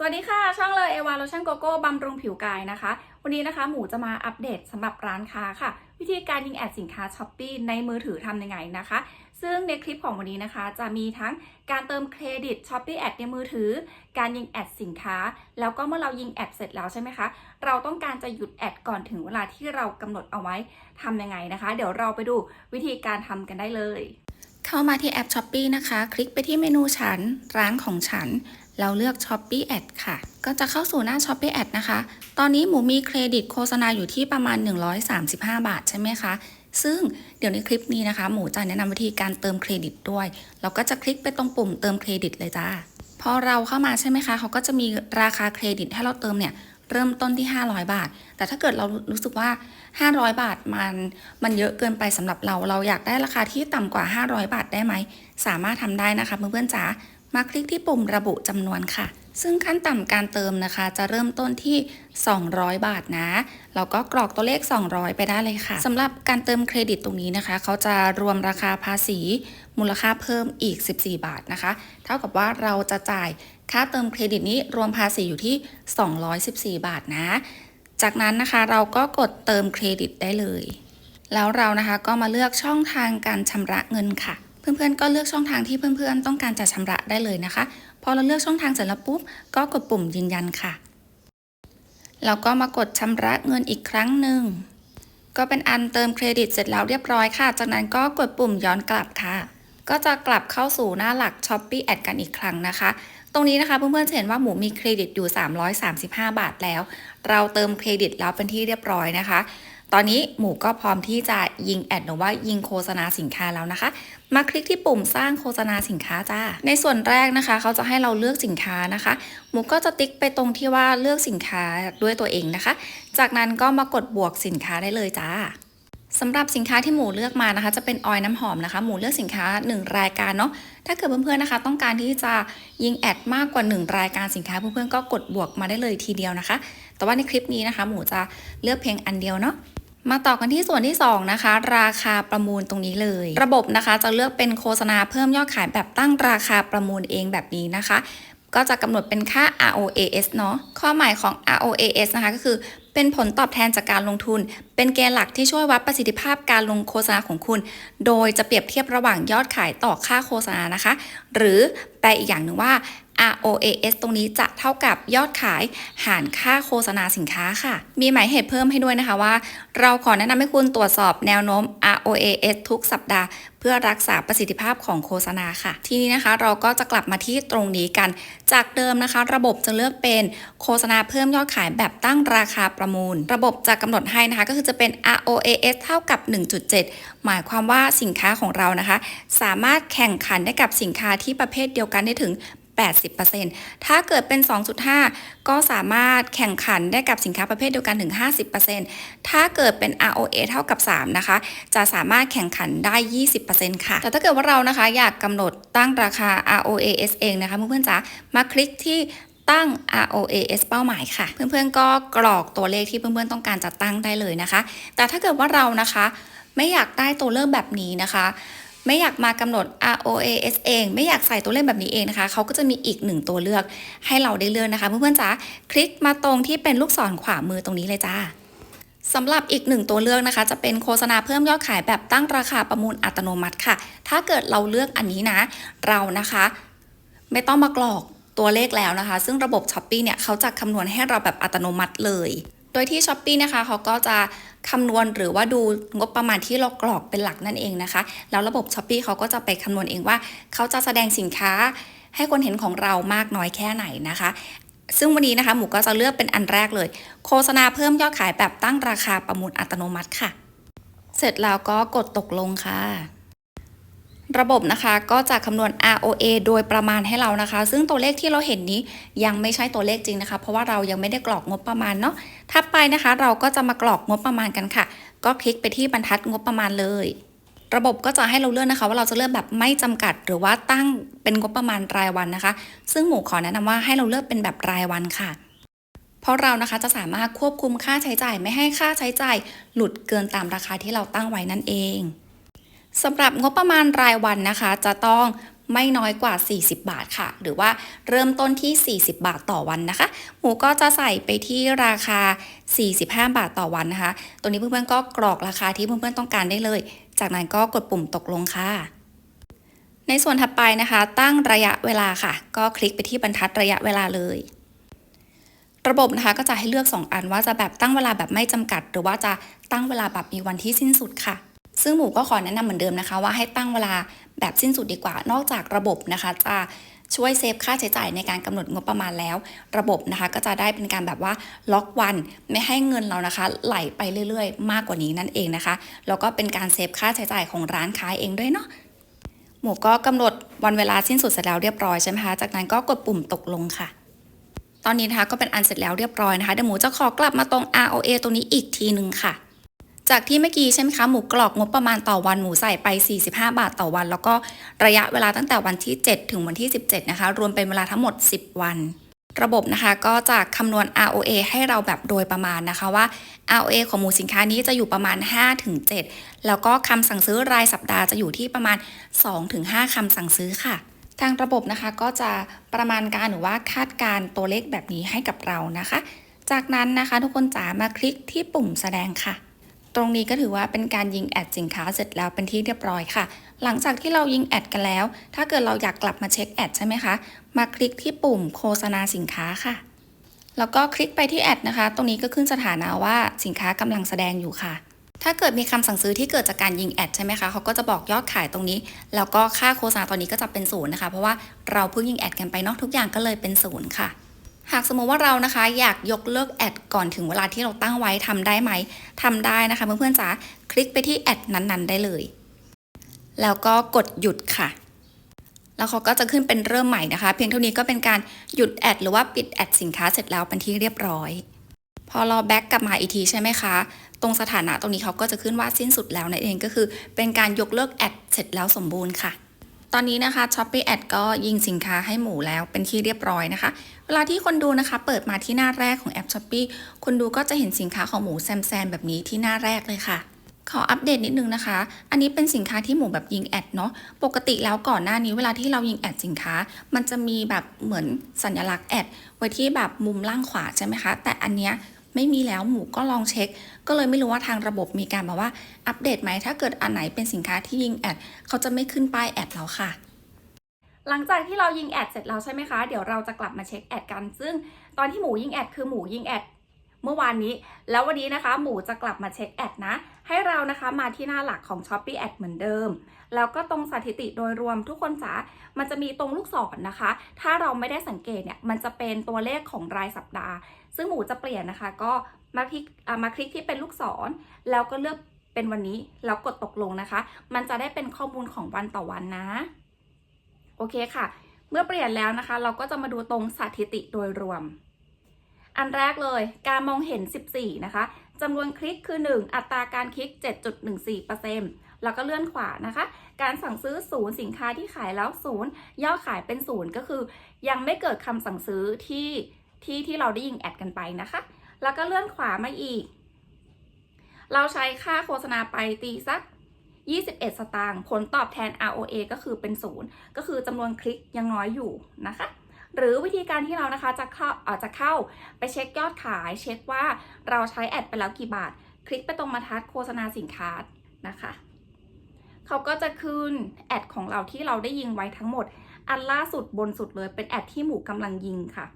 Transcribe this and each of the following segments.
สวัสดีค่ะ ช่องเลยเอวาโลชั่นโกโก้บำรุงผิวกายนะคะ วันนี้นะคะหมูจะมาอัปเดตสำหรับร้านค้าค่ะ วิธีการยิงแอดสินค้าช้อปปีในมือถือทำยังไงนะคะ ซึ่งในคลิปของวันนี้นะคะ จะมีทั้งการเติมเครดิตช้อปปี้แอดในมือถือ การยิงแอดสินค้า แล้วก็เมื่อเรายิงแอดเสร็จแล้วใช่ไหมคะ เราต้องการจะหยุดแอดก่อนถึงเวลาที่เรากำหนดเอาไว้ทำยังไงนะคะ เดี๋ยวเราไปดูวิธีการทำกันได้เลย เข้ามาที่แอป s h อ p e e นะคะ คลิกไปที่เมนูฉันร้านของฉัน เราเลือก s h อ p e e Ad ค่ะ ก็จะเข้าสู่หน้า s h อ p e e Ad นะคะ ตอนนี้หมูมีเครดิตโฆษณาอยู่ที่ประมาณ 135 บาทใช่ไหมคะ ซึ่งเดี๋ยวในคลิปนี้นะคะ หมูจะแนะนำวิธีการเติมเครดิตด้วย เราก็จะคลิกไปตรงปุ่มเติมเครดิตเลยจ้า พอเราเข้ามาใช่ไหมคะ เขาก็จะมีราคาเครดิตให้เราเติมเนี่ยเริ่มต้นที่ 500 บาท แต่ถ้าเกิดเรารู้สึกว่า 500 บาทมันมันเยอะเกินไปสำหรับเรา เราอยากได้ราคาที่ต่ำกว่า 500 บาทได้ไหม สามารถทำได้นะคะเพื่อนๆจ๋า มาคลิกที่ปุ่มระบุจำนวนค่ะ ซึ่งขั้นต่ำการเติมนะคะ จะเริ่มต้นที่ 200 บาทนะเราก็กรอกตัวเลข 200 ไปได้เลยค่ะสำหรับการเติมเครดิตตรงนี้นะคะ เขาจะรวมราคาภาษี มูลค่าเพิ่มอีก 14 บาทนะคะ เท่ากับว่าเราจะจ่ายค่าเติมเครดิตนี้รวมภาษีอยู่ที่ 214 บาทนะ จากนั้นนะคะเราก็กดเติมเครดิตได้เลย แล้วเรานะคะก็มาเลือกช่องทางการชำระเงินค่ะ เพื่อนๆก็เลือกช่องทางที่เพื่อนๆ ต้องการจะชำระได้เลยนะคะ พอเราเลือกช่องทางเสร็จแล้วปุ๊บ ก็กดปุ่มยืนยันค่ะเราก็มากดชำระเงินอีกครั้งหนึ่ง ก็เป็นอันเติมเครดิตเสร็จแล้วเรียบร้อยค่ะ จากนั้นก็กดปุ่มย้อนกลับค่ะ ก็จะกลับเข้าสู่หน้าหลัก s h อ p e e Ad กันอีกครั้งนะคะ ตรงนี้นะคะเพื่อนๆจะเห็นว่าหมูมีเครดิตอยู่ 335 บาทแล้ว เราเติมเครดิตแล้วเป็นที่เรียบร้อยนะคะ ตอนนี้หมูก็พร้อมที่จะยิงแอดหรือว่ายิงโฆษณาสินค้าแล้วนะคะ มาคลิกที่ปุ่มสร้างโฆษณาสินค้าจ้า ในส่วนแรกนะคะ เขาจะให้เราเลือกสินค้านะคะ หมูก็จะติ๊กไปตรงที่ว่าเลือกสินค้าด้วยตัวเองนะคะ จากนั้นก็มากดบวกสินค้าได้เลยจ้าสำหรับสินค้าที่หมูเลือกมานะคะ จะเป็นออยล์น้ำหอมนะคะ หมูเลือกสินค้า 1 รายการเนาะถ้าเกิดเพื่อนๆนะคะ ต้องการที่จะยิงแอดมากกว่า 1 รายการสินค้าเพื่อนๆก็กดบวกมาได้เลยทีเดียวนะคะ แต่ว่าในคลิปนี้นะคะ หมูจะเลือกเพียงอันเดียวเนาะ มาต่อกันที่ส่วนที่ 2 นะคะ ราคาประมูลตรงนี้เลย ระบบนะคะจะเลือกเป็นโฆษณาเพิ่มยอดขายแบบตั้งราคาประมูลเองแบบนี้นะคะ ก็จะกำหนดเป็นค่า ROAS เนาะข้อหมายของ ROAS นะคะก็คือเป็นผลตอบแทนจากการลงทุน เป็นเกณฑ์หลักที่ช่วยวัดประสิทธิภาพการลงโฆษณาของคุณ โดยจะเปรียบเทียบระหว่างยอดขายต่อค่าโฆษณานะคะ หรือแปลอีกอย่างหนึ่งว่า ROAS ตรงนี้จะเท่ากับยอดขายหารค่าโฆษณาสินค้าค่ะ มีหมายเหตุเพิ่มให้ด้วยนะคะว่า เราขอแนะนำให้คุณตรวจสอบแนวโน้ม ROAS ทุกสัปดาห์ เพื่อรักษาประสิทธิภาพของโฆษณาค่ะ ทีนี้นะคะเราก็จะกลับมาที่ตรงนี้กัน จากเดิมนะคะ ระบบจะเลือกเป็นโฆษณาเพิ่มยอดขายแบบตั้งราคาประมูล ระบบจะกำหนดให้นะคะก็คือจะเป็น ROAS เท่ากับ 1.7 หมายความว่าสินค้าของเรานะคะ สามารถแข่งขันได้กับสินค้าที่ประเภทเดียวกันได้ถึง 80%ถ้าเกิดเป็น 2.5 ก็สามารถแข่งขันได้กับสินค้าประเภทเดียวกันถึง 50%ถ้าเกิดเป็น ROA เท่ากับ 3 นะคะ จะสามารถแข่งขันได้ 20%ค่ะ แต่ถ้าเกิดว่าเรานะคะอยากกำหนดตั้งราคา ROAS เองนะคะเพื่อนๆจ๋ามาคลิกที่ตั้ง ROAS เป้าหมายค่ะ เพื่อนๆก็กรอกตัวเลขที่เพื่อนๆต้องการจะตั้งได้เลยนะคะ แต่ถ้าเกิดว่าเรานะคะ ไม่อยากได้ตัวเลือกแบบนี้นะคะ ไม่อยากมากำหนด ROAS เอง ไม่อยากใส่ตัวเลขแบบนี้เองนะคะเขาก็จะมีอีกหนึ่งตัวเลือกให้เราได้เลือกนะคะ เพื่อนๆจ๋าคลิกมาตรงที่เป็นลูกศรขวามือตรงนี้เลยจ้าสำหรับอีกหนึ่งตัวเลือกนะคะ จะเป็นโฆษณาเพิ่มยอดขายแบบตั้งราคาประมูลอัตโนมัติค่ะ ถ้าเกิดเราเลือกอันนี้นะ เรานะคะ ไม่ต้องมากรอกตัวเลขแล้วนะคะ ซึ่งระบบ s h อ p e e เนี่ยเขาจะคำนวณให้เราแบบอัตโนมัติเลย โดยที่ s h อ p e e นะคะเขาก็จะคำนวณหรือว่าดูงบประมาณที่เรากรอกเป็นหลักนั่นเองนะคะ แล้วระบบ s h อ p e e เขาก็จะไปคำนวณเองว่า เขาจะแสดงสินค้าให้คนเห็นของเรามากน้อยแค่ไหนนะคะ ซึ่งวันนี้นะคะหมูก็จะเลือกเป็นอันแรกเลย โฆษณาเพิ่มยอดขายแบบตั้งราคาประมูลอัตโนมัติค่ะ เสร็จแล้วก็กดตกลงค่ะ ระบบนะคะก็จะคำนวณ ROA โดยประมาณให้เรานะคะ ซึ่งตัวเลขที่เราเห็นนี้ยังไม่ใช่ตัวเลขจริงนะคะ เพราะว่าเรายังไม่ได้กรอกงบประมาณเนาะถัดไปนะคะ เราก็จะมากรอกงบประมาณกันค่ะ ก็คลิกไปที่บรรทัดงบประมาณเลย ระบบก็จะให้เราเลือกนะคะ ว่าเราจะเลือกแบบไม่จำกัด หรือว่าตั้งเป็นงบประมาณรายวันนะคะ ซึ่งหมูขอแนะนำว่าให้เราเลือกเป็นแบบรายวันค่ะเพราะเรานะคะจะสามารถควบคุมค่าใช้จ่ายไม่ให้ค่าใช้จ่าย หลุดเกินตามราคาที่เราตั้งไว้นั่นเอง สำหรับงบประมาณรายวันนะคะ จะต้องไม่น้อยกว่า 40 บาทค่ะ หรือว่าเริ่มต้นที่ 40 บาทต่อวันนะคะ หมูก็จะใส่ไปที่ราคา 45 บาทต่อวันนะคะตัวนี้เพื่อนๆก็กรอกราคาที่เพื่อนๆต้องการได้เลย จากนั้นก็กดปุ่มตกลงค่ะ ในส่วนถัดไปนะคะ ตั้งระยะเวลาค่ะ ก็คลิกไปที่บรรทัดระยะเวลาเลย ระบบนะคะก็จะให้เลือก 2 อันว่าจะแบบตั้งเวลาแบบไม่จำกัด หรือว่าจะตั้งเวลาแบบมีวันที่สิ้นสุดค่ะ ซึ่งหมูก็ขอแนะนำเหมือนเดิมนะคะ ว่าให้ตั้งเวลาแบบสิ้นสุดดีกว่า นอกจากระบบนะคะ จะช่วยเซฟค่าใช้จ่ายในการกำหนดงบประมาณแล้ว ระบบนะคะก็จะได้เป็นการแบบว่าล็อกวันไม่ให้เงินเรานะคะ ไหลไปเรื่อยๆ มากกว่านี้นั่นเองนะคะแล้วก็เป็นการเซฟค่าใช้จ่ายของร้านค้าเองด้วยเนาะหมูก็กำหนดวันเวลาสิ้นสุดเสร็จแล้วเรียบร้อยใช่ไหมคะจากนั้นก็กดปุ่มตกลงค่ะตอนนี้นะคะก็เป็นอันเสร็จแล้วเรียบร้อยนะคะเดี๋ยวหมูจะขอกลับมาตรง ROA ตรงนี้อีกทีหนึ่งค่ะ จากที่เมื่อกี้ใช่ไหมคะหมูกรอกงบประมาณต่อวันหมูใส่ไป 45 บาทต่อวัน แล้วก็ระยะเวลาตั้งแต่วันที่ 7 ถึงวันที่ 17 นะคะ รวมเป็นเวลาทั้งหมด 10 วัน ระบบนะคะก็จะคำนวณ ROA ให้เราแบบโดยประมาณนะคะว่า ROA ของหมูสินค้านี้จะอยู่ประมาณ 5-7 แล้วก็คำสั่งซื้อรายสัปดาห์จะอยู่ที่ประมาณ 2-5 คำสั่งซื้อค่ะทางระบบนะคะก็จะประมาณการหรือว่าคาดการตัวเลขแบบนี้ให้กับเรานะคะ จากนั้นนะคะทุกคนจ๋ามาคลิกที่ปุ่มแสดงค่ะ ตรงนี้ก็ถือว่าเป็นการยิงแอดสินค้าเสร็จแล้วเป็นที่เรียบร้อยค่ะ หลังจากที่เรายิงแอดกันแล้ว ถ้าเกิดเราอยากกลับมาเช็คแอดใช่ไหมคะ มาคลิกที่ปุ่มโฆษณาสินค้าค่ะ แล้วก็คลิกไปที่แอดนะคะ ตรงนี้ก็ขึ้นสถานะว่าสินค้ากำลังแสดงอยู่ค่ะถ้าเกิดมีคำสั่งซื้อที่เกิดจากการยิงแอดใช่ไหมคะเขาก็จะบอกยอดขายตรงนี้ แล้วก็ค่าโฆษณาตอนนี้ก็จะเป็นศูนย์นะคะ เพราะว่าเราเพิ่งยิงแอดกันไปเนอกทุกอย่างก็เลยเป็นศูนย์ค่ะ หากสมมติว่าเรานะคะอยากยกเลิกแอดก่อนถึงเวลาที่เราตั้งไว้ทำได้ไหมทำได้นะคะเพื่อนๆจ๋าคลิกไปที่แอดนั้นๆ ได้เลย แล้วก็กดหยุดค่ะ แล้วเขาก็จะขึ้นเป็นเริ่มใหม่นะคะ เพียงเท่านี้ก็เป็นการหยุดแอดหรือว่าปิดแอดสินค้าเสร็จแล้วเป็นที่เรียบร้อย พอเราแบ็กกลับมาอีกทีใช่ไหมคะ ตรงสถานะตรงนี้เขาก็จะขึ้นว่าสิ้นสุดแล้วนั่นเองก็คือ เป็นการยกเลิกแอดเสร็จแล้วสมบูรณ์ค่ะตอนนี้นะคะ Shopee Ad ก็ยิงสินค้าให้หมูแล้วเป็นที่เรียบร้อยนะคะ เวลาที่คนดูนะคะ เปิดมาที่หน้าแรกของแอป Shopee คนดูก็จะเห็นสินค้าของหมูแซมแซมแบบนี้ที่หน้าแรกเลยค่ะขออัปเดตนิดนึงนะคะ อันนี้เป็นสินค้าที่หมูแบบยิงแอดเนาะ ปกติแล้วก่อนหน้านี้เวลาที่เรายิงแอดสินค้า มันจะมีแบบเหมือนสัญลักษณ์แอดไว้ที่แบบมุมล่างขวาใช่ไหมคะ แต่อันเนี้ยไม่มีแล้วหมูก็ลองเช็ค ก็เลยไม่รู้ว่าทางระบบมีการแบบว่าอัปเดตไหม ถ้าเกิดอันไหนเป็นสินค้าที่ยิงแอดเขาจะไม่ขึ้นป้ายแอดแล้วค่ะ หลังจากที่เรายิงแอดเสร็จแล้วใช่ไหมคะ เดี๋ยวเราจะกลับมาเช็คแอดกัน ซึ่งตอนที่หมูยิงแอดคือหมูยิงแอดเมื่อวานนี้ แล้ววันนี้นะคะหมูจะกลับมาเช็คแอดนะ ให้เรานะคะมาที่หน้าหลักของ s h o p e e Ad เหมือนเดิม แล้วก็ตรงสถิติโดยรวมทุกคนจ๋ามันจะมีตรงลูกศรนนะคะ ถ้าเราไม่ได้สังเกตเนี่ยมันจะเป็นตัวเลขของรายสัปดาห์ ซึ่งหมูจะเปลี่ยนนะคะ ก็มาคลิกมาคลิกที่เป็นลูกศร แล้วก็เลือกเป็นวันนี้แล้วกดตกลงนะคะ มันจะได้เป็นข้อมูลของวันต่อวันนะ โอเคค่ะ เมื่อเปลี่ยนแล้วนะคะ เราก็จะมาดูตรงสถิติโดยรวม อันแรกเลยการมองเห็น 14 นะคะจำนวนคลิกคือ 1 อัตราการคลิก 7.14%แล้วก็เลื่อนขวานะคะ การสั่งซื้อศูนย์สินค้าที่ขายแล้วศูนย์ยอดขายเป็นศูนย์ก็คือ ยังไม่เกิดคำสั่งซื้อที่ที่ที่เราได้ยิงแอดกันไปนะคะ แล้วก็เลื่อนขวามาอีก เราใช้ค่าโฆษณาไปตีสัก 21 สตางค์ผลตอบแทน ROA ก็คือเป็นศูนย์ก็คือจำนวนคลิกยังน้อยอยู่นะคะ หรือวิธีการที่เรานะคะจะเข้าอ่อจะเข้าไปเช็คยอดขาย เช็คว่าเราใช้แอดไปแล้วกี่บาท คลิกไปตรงบรรทัดโฆษณาสินค้านะคะเขาก็จะขึ้นแอดของเราที่เราได้ยิงไว้ทั้งหมด อันล่าสุดบนสุดเลยเป็นแอดที่หมูกำลังยิงค่ะ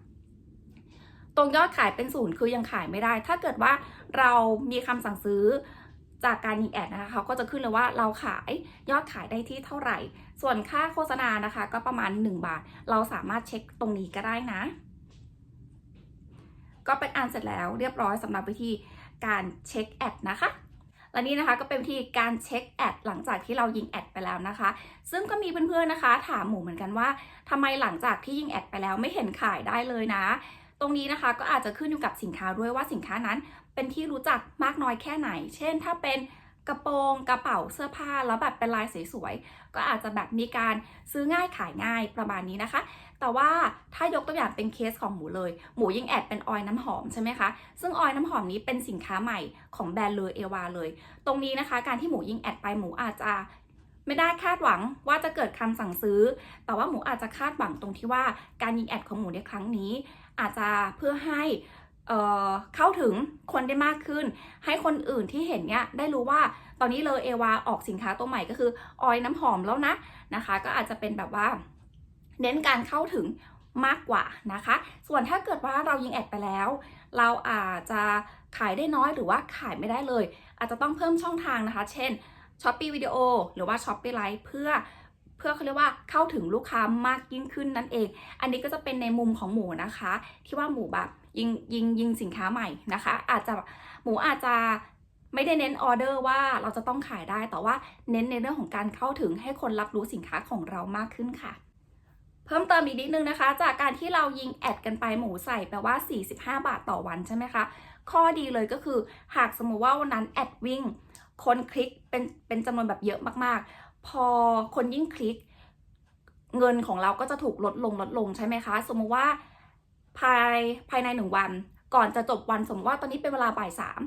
ตรงยอดขายเป็นศูนย์คือยังขายไม่ได้ ถ้าเกิดว่าเรามีคำสั่งซื้อ จากการยิงแอดนะคะเขาก็จะขึ้นเลยว่าเราขายยอดขายได้ที่เท่าไหร่ ส่วนค่าโฆษณานะคะ ก็ประมาณ 1 บาท เราสามารถเช็คตรงนี้ก็ได้นะ ก็เป็นอันเสร็จแล้วเรียบร้อยสำหรับวิธีการเช็คแอดนะคะและนี่นะคะก็เป็นวิธีการเช็คแอดหลังจากที่เรายิงแอดไปแล้วนะคะ ซึ่งก็มีเพื่อนๆนะคะ ถามหมูเหมือนกันว่าทำไมหลังจากที่ยิงแอดไปแล้วไม่เห็นขายได้เลยนะ ตรงนี้นะคะก็อาจจะขึ้นอยู่กับสินค้าด้วยว่าสินค้านั้น เป็นที่รู้จักมากน้อยแค่ไหน เช่น ถ้าเป็นกระโปรงกระเป๋าเสื้อผ้าแล้วแบบเป็นลายสวยๆก็อาจจะแบบมีการซื้อง่ายขายง่ายประมาณนี้นะคะ แต่ว่าถ้ายกตัวอย่างเป็นเคสของหมูเลย หมูยิงแอดเป็นออยน้ำหอมใช่ไหมคะซึ่งออยน้ำหอมนี้เป็นสินค้าใหม่ของแบรนด์เลอเอวาเลย ตรงนี้นะคะการที่หมูยิงแอดไปหมูอาจจะไม่ได้คาดหวังว่าจะเกิดคำสั่งซื้อ แต่ว่าหมูอาจจะคาดหวังตรงที่ว่าการยิงแอดของหมูในครั้งนี้ อาจจะเพื่อให้เอ่อเข้าถึงคนได้มากขึ้น ให้คนอื่นที่เห็นเนี่ยได้รู้ว่าตอนนี้เลยเอวาออกสินค้าตัวใหม่ก็คือออยน้ำหอมแล้วนะนะคะ ก็อาจจะเป็นแบบว่า เน้นการเข้าถึงมากกว่านะคะ ส่วนถ้าเกิดว่าเรายิงแอดไปแล้ว เราอาจจะขายได้น้อยหรือว่าขายไม่ได้เลย อาจจะต้องเพิ่มช่องทางนะคะ เช่น s h อ p e e วิดีโอหรือว่า s h อ p e e Live เพื่อ พื่อเขาเรียกว่าเข้าถึงลูกค้ามากยิ่งขึ้นนั่นเอง อันนี้ก็จะเป็นในมุมของหมูนะคะ ที่ว่าหมูแบบยิงยิงยิงสินค้าใหม่นะคะ อาจจะหมูอาจจะไม่ได้เน้นออเดอร์ว่าเราจะต้องขายได้ แต่ว่าเน้นในเรื่องของการเข้าถึงให้คนรับรู้สินค้าของเรามากขึ้นค่ะ เพิ่มเติมอีกนิดนึงนะคะ จากการที่เรายิงแอดกันไปหมูใส่แปลว่า 45 บาทต่อวันใช่ไหมคะ ข้อดีเลยก็คือหากสมมติว่าวันนั้นแอดวิ่ง คนคลิกเป็นเป็นจำนวนแบบเยอะมากๆ พอคนยิ่งคลิก เงินของเราก็จะถูกลดลงลดลงใช่ไหมคะ สมมติว่าภายภายในหนึ่งวัน ก่อนจะจบวันสมมติว่าตอนนี้เป็นเวลาบ่ายสาม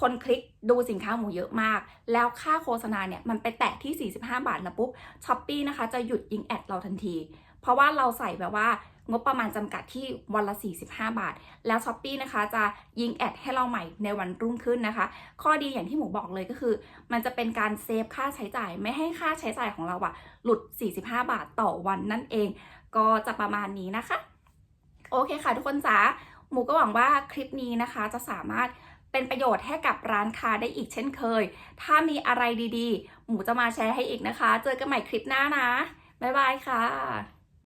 คนคลิกดูสินค้าหมูเยอะมาก แล้วค่าโฆษณาเนี่ยมันไปแตะที่ 45 บาทแล้วปุ๊บช้อปปีนะคะจะหยุดยิงแอดเราทันที เพราะว่าเราใส่แบบว่า งบประมาณจำกัดที่วันละ 45 บาท แล้วช้อปปีนะคะจะยิงแอดให้เราใหม่ในวันรุ่งขึ้นนะคะ ข้อดีอย่างที่หมูบอกเลยก็คือ มันจะเป็นการเซฟค่าใช้จ่ายไม่ให้ค่าใช้จ่ายของเราอะหลุด 45 บาทต่อวันนั่นเอง ก็จะประมาณนี้นะคะ โอเคค่ะทุกคนจ๋าหมูก็หวังว่าคลิปนี้นะคะจะสามารถเป็นประโยชน์ให้กับร้านค้าได้อีกเช่นเคย ถ้ามีอะไรดีๆ หมูจะมาแชร์ให้อีกนะคะ เจอกันใหม่คลิปหน้านะ บ๊ายบายค่ะ